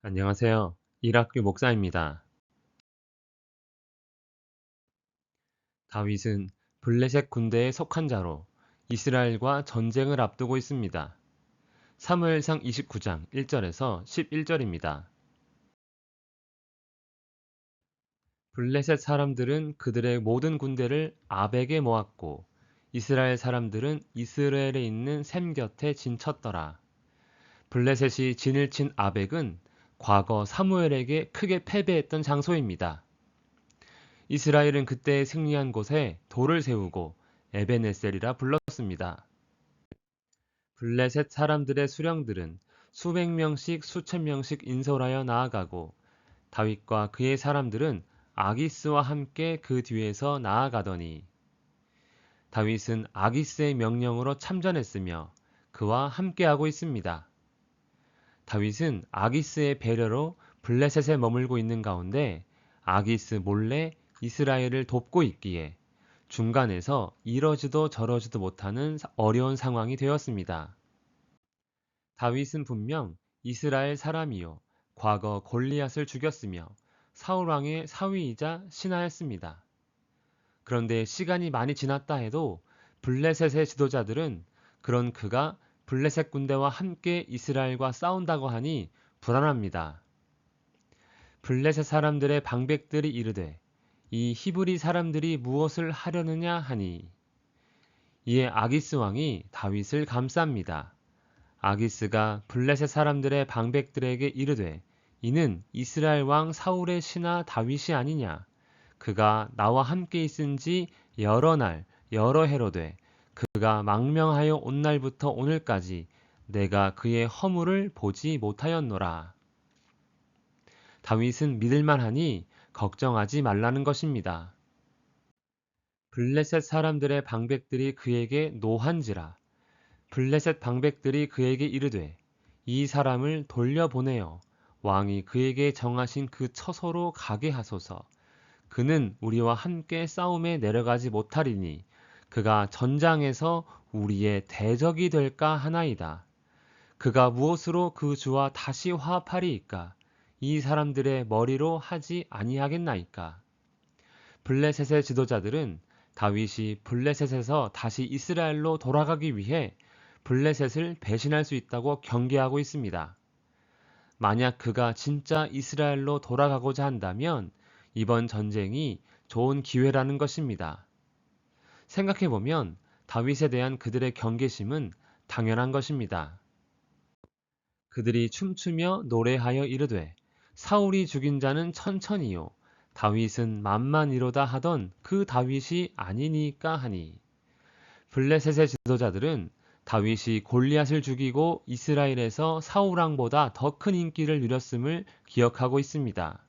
안녕하세요. 일학교 목사입니다. 다윗은 블레셋 군대에 속한 자로 이스라엘과 전쟁을 앞두고 있습니다. 사무엘상 29장 1절에서 11절입니다. 블레셋 사람들은 그들의 모든 군대를 아벡에 모았고 이스라엘 사람들은 이스라엘에 있는 샘 곁에 진쳤더라. 블레셋이 진을 친 아벡은 과거 사무엘에게 크게 패배했던 장소입니다. 이스라엘은 그때 승리한 곳에 돌을 세우고 에베네셀이라 불렀습니다. 블레셋 사람들의 수령들은 수백 명씩 수천 명씩 인솔하여 나아가고 다윗과 그의 사람들은 아기스와 함께 그 뒤에서 나아가더니 다윗은 아기스의 명령으로 참전했으며 그와 함께하고 있습니다. 다윗은 아기스의 배려로 블레셋에 머물고 있는 가운데 아기스 몰래 이스라엘을 돕고 있기에 중간에서 이러지도 저러지도 못하는 어려운 상황이 되었습니다. 다윗은 분명 이스라엘 사람이요 과거 골리앗을 죽였으며 사울 왕의 사위이자 신하였습니다. 그런데 시간이 많이 지났다 해도 블레셋의 지도자들은 그런 그가 블레셋 군대와 함께 이스라엘과 싸운다고 하니 불안합니다. 블레셋 사람들의 방백들이 이르되 이 히브리 사람들이 무엇을 하려느냐 하니 이에 아기스 왕이 다윗을 감쌉니다. 아기스가 블레셋 사람들의 방백들에게 이르되 이는 이스라엘 왕 사울의 신하 다윗이 아니냐 그가 나와 함께 있은 지 여러 날 여러 해로 돼 그가 망명하여 온 날부터 오늘까지 내가 그의 허물을 보지 못하였노라. 다윗은 믿을만하니 걱정하지 말라는 것입니다. 블레셋 사람들의 방백들이 그에게 노한지라. 블레셋 방백들이 그에게 이르되 이 사람을 돌려보내어 왕이 그에게 정하신 그 처소로 가게 하소서. 그는 우리와 함께 싸움에 내려가지 못하리니 그가 전장에서 우리의 대적이 될까 하나이다. 그가 무엇으로 그 주와 다시 화합하리이까? 이 사람들의 머리로 하지 아니하겠나이까? 블레셋의 지도자들은 다윗이 블레셋에서 다시 이스라엘로 돌아가기 위해 블레셋을 배신할 수 있다고 경계하고 있습니다. 만약 그가 진짜 이스라엘로 돌아가고자 한다면 이번 전쟁이 좋은 기회라는 것입니다. 생각해 보면 다윗에 대한 그들의 경계심은 당연한 것입니다. 그들이 춤추며 노래하여 이르되 사울이 죽인 자는 천천히요 다윗은 만만이로다 하던 그 다윗이 아니니까 하니 블레셋의 지도자들은 다윗이 골리앗을 죽이고 이스라엘에서 사울왕보다 더 큰 인기를 누렸음을 기억하고 있습니다.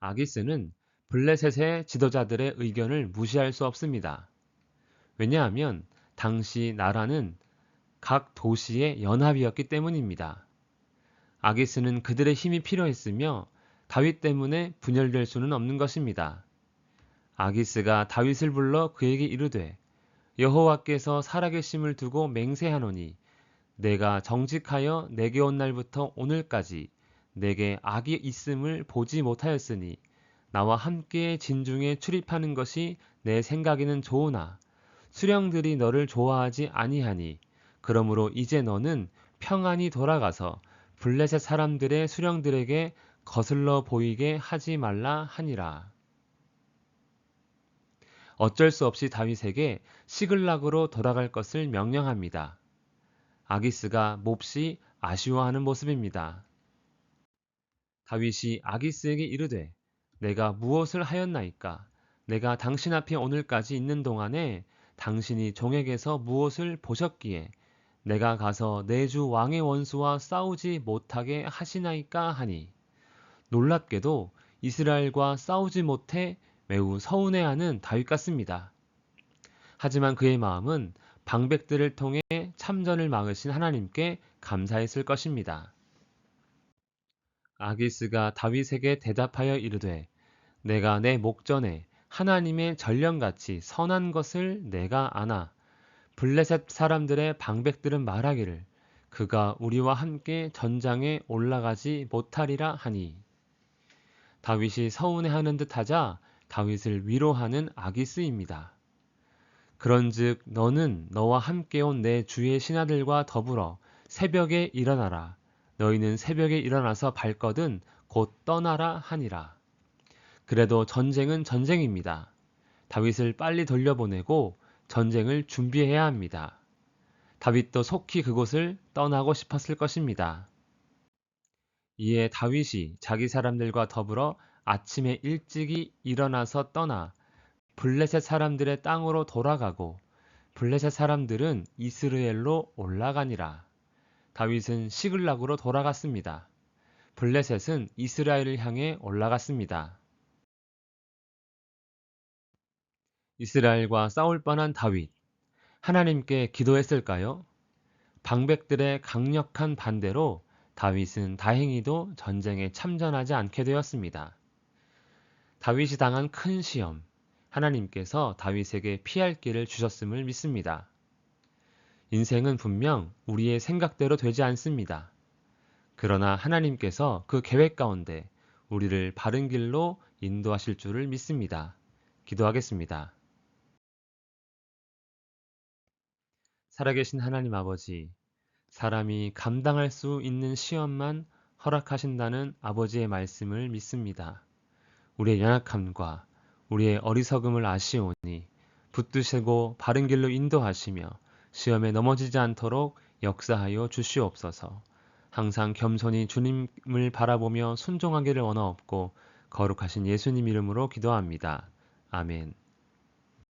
아기스는 블레셋의 지도자들의 의견을 무시할 수 없습니다. 왜냐하면 당시 나라는 각 도시의 연합이었기 때문입니다. 아기스는 그들의 힘이 필요했으며 다윗 때문에 분열될 수는 없는 것입니다. 아기스가 다윗을 불러 그에게 이르되 여호와께서 살아계심을 두고 맹세하노니 내가 정직하여 내게 온 날부터 오늘까지 내게 악이 있음을 보지 못하였으니 나와 함께 진중에 출입하는 것이 내 생각에는 좋으나 수령들이 너를 좋아하지 아니하니 그러므로 이제 너는 평안히 돌아가서 블레셋 사람들의 수령들에게 거슬러 보이게 하지 말라 하니라. 어쩔 수 없이 다윗에게 시글락으로 돌아갈 것을 명령합니다. 아기스가 몹시 아쉬워하는 모습입니다. 다윗이 아기스에게 이르되 내가 무엇을 하였나이까? 내가 당신 앞에 오늘까지 있는 동안에 당신이 종에게서 무엇을 보셨기에 내가 가서 내 주 왕의 원수와 싸우지 못하게 하시나이까 하니 놀랍게도 이스라엘과 싸우지 못해 매우 서운해하는 다윗 같습니다. 하지만 그의 마음은 방백들을 통해 참전을 막으신 하나님께 감사했을 것입니다. 아기스가 다윗에게 대답하여 이르되 내가 내 목전에 하나님의 전령같이 선한 것을 내가 아나 블레셋 사람들의 방백들은 말하기를 그가 우리와 함께 전장에 올라가지 못하리라 하니 다윗이 서운해하는 듯하자 다윗을 위로하는 아기스입니다. 그런즉 너는 너와 함께 온 내 주의 신하들과 더불어 새벽에 일어나라. 너희는 새벽에 일어나서 발거든 곧 떠나라 하니라. 그래도 전쟁은 전쟁입니다. 다윗을 빨리 돌려보내고 전쟁을 준비해야 합니다. 다윗도 속히 그곳을 떠나고 싶었을 것입니다. 이에 다윗이 자기 사람들과 더불어 아침에 일찍이 일어나서 떠나 블레셋 사람들의 땅으로 돌아가고 블레셋 사람들은 이스르엘로 올라가니라. 다윗은 시글락으로 돌아갔습니다. 블레셋은 이스라엘을 향해 올라갔습니다. 이스라엘과 싸울 뻔한 다윗. 하나님께 기도했을까요? 방백들의 강력한 반대로 다윗은 다행히도 전쟁에 참전하지 않게 되었습니다. 다윗이 당한 큰 시험, 하나님께서 다윗에게 피할 길을 주셨음을 믿습니다. 인생은 분명 우리의 생각대로 되지 않습니다. 그러나 하나님께서 그 계획 가운데 우리를 바른 길로 인도하실 줄을 믿습니다. 기도하겠습니다. 살아계신 하나님 아버지, 사람이 감당할 수 있는 시험만 허락하신다는 아버지의 말씀을 믿습니다. 우리의 연약함과 우리의 어리석음을 아시오니 붙드시고 바른 길로 인도하시며 시험에 넘어지지 않도록 역사하여 주시옵소서. 항상 겸손히 주님을 바라보며 순종하기를 원하옵고 거룩하신 예수님 이름으로 기도합니다. 아멘.